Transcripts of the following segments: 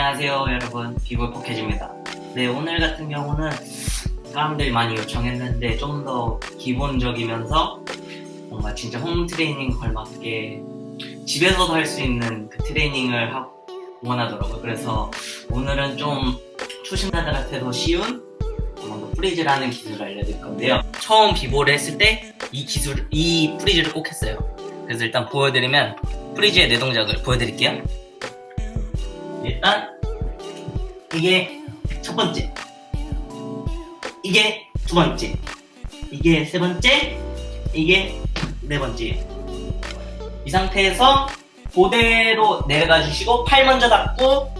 안녕하세요 여러분. 비볼 포켓입니다. 네 오늘 같은 경우는 사람들이 많이 요청했는데 좀 더 기본적이면서 뭔가 진짜 홈 트레이닝 걸맞게 집에서도 할 수 있는 그 트레이닝을 하고 원하더라고요. 그래서 오늘은 좀 초심자들한테도 쉬운 뭔가 프리즈라는 기술을 알려드릴 건데요. 처음 비볼을 했을 때 이 기술 이 프리즈를 꼭 했어요. 그래서 일단 보여드리면 프리즈의 내 동작을 보여드릴게요 일단 이게 첫 번째. 이게 두 번째. 이게 세 번째. 이게 네 번째. 이 상태에서 그대로 내려가 주시고 팔 먼저 닫고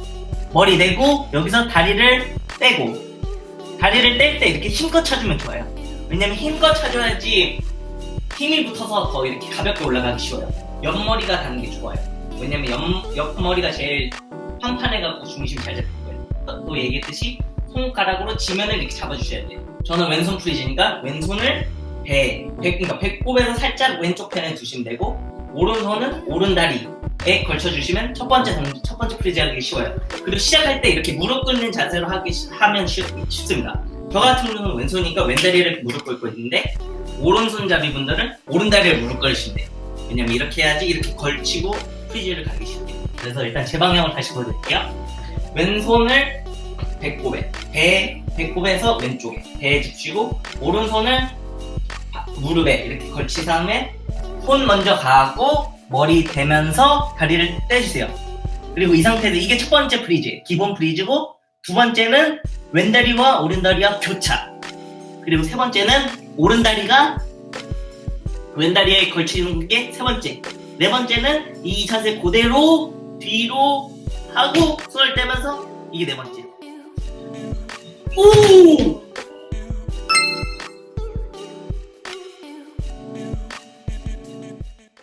머리 내고 여기서 다리를 떼고 다리를 뗄 때 이렇게 힘껏 쳐주면 좋아요. 왜냐면 힘껏 쳐줘야지 힘이 붙어서 더 이렇게 가볍게 올라가기 쉬워요. 옆머리가 닿는 게 좋아요. 왜냐면 옆, 옆머리가 제일 평판해갖고 중심 잘 잡힐 거예요. 또 얘기했듯이 손가락으로 지면을 이렇게 잡아주셔야 돼요. 저는 왼손 프리즈니까 왼손을 배, 배 그러니까 배꼽에서 살짝 왼쪽 편에 두시면 되고 오른손은 오른 다리에 걸쳐주시면 첫 번째 동- 첫 번째 프리즈 하기 쉬워요. 그리고 시작할 때 이렇게 무릎 꿇는 자세로 하기 쉬- 하면 쉽, 쉽습니다. 저 같은 경우는 왼손이니까 왼다리를 무릎 꿇고 있는데 오른손잡이 분들은 오른 다리를 무릎 꿇으시면 돼요. 왜냐면 이렇게 해야지 이렇게 걸치고 프리즈를 가기 쉽게 그래서 일단 제 방향을 다시 보여드릴게요. 왼손을 배꼽에, 배, 배꼽에서 왼쪽에, 배에 짚시고, 오른손을 바- 무릎에 이렇게 걸친 다음에, 손 먼저 가고, 머리 대면서 다리를 떼주세요. 그리고 이 상태에서 이게 첫 번째 프리즈, 기본 프리즈고, 두 번째는 왼다리와 오른다리와 교차. 그리고 세 번째는 오른다리가 왼다리에 걸치는 게 세 번째. 네 번째는 이 자세 그대로 뒤로 하고 손을 떼면서 이게 네 번째. 오!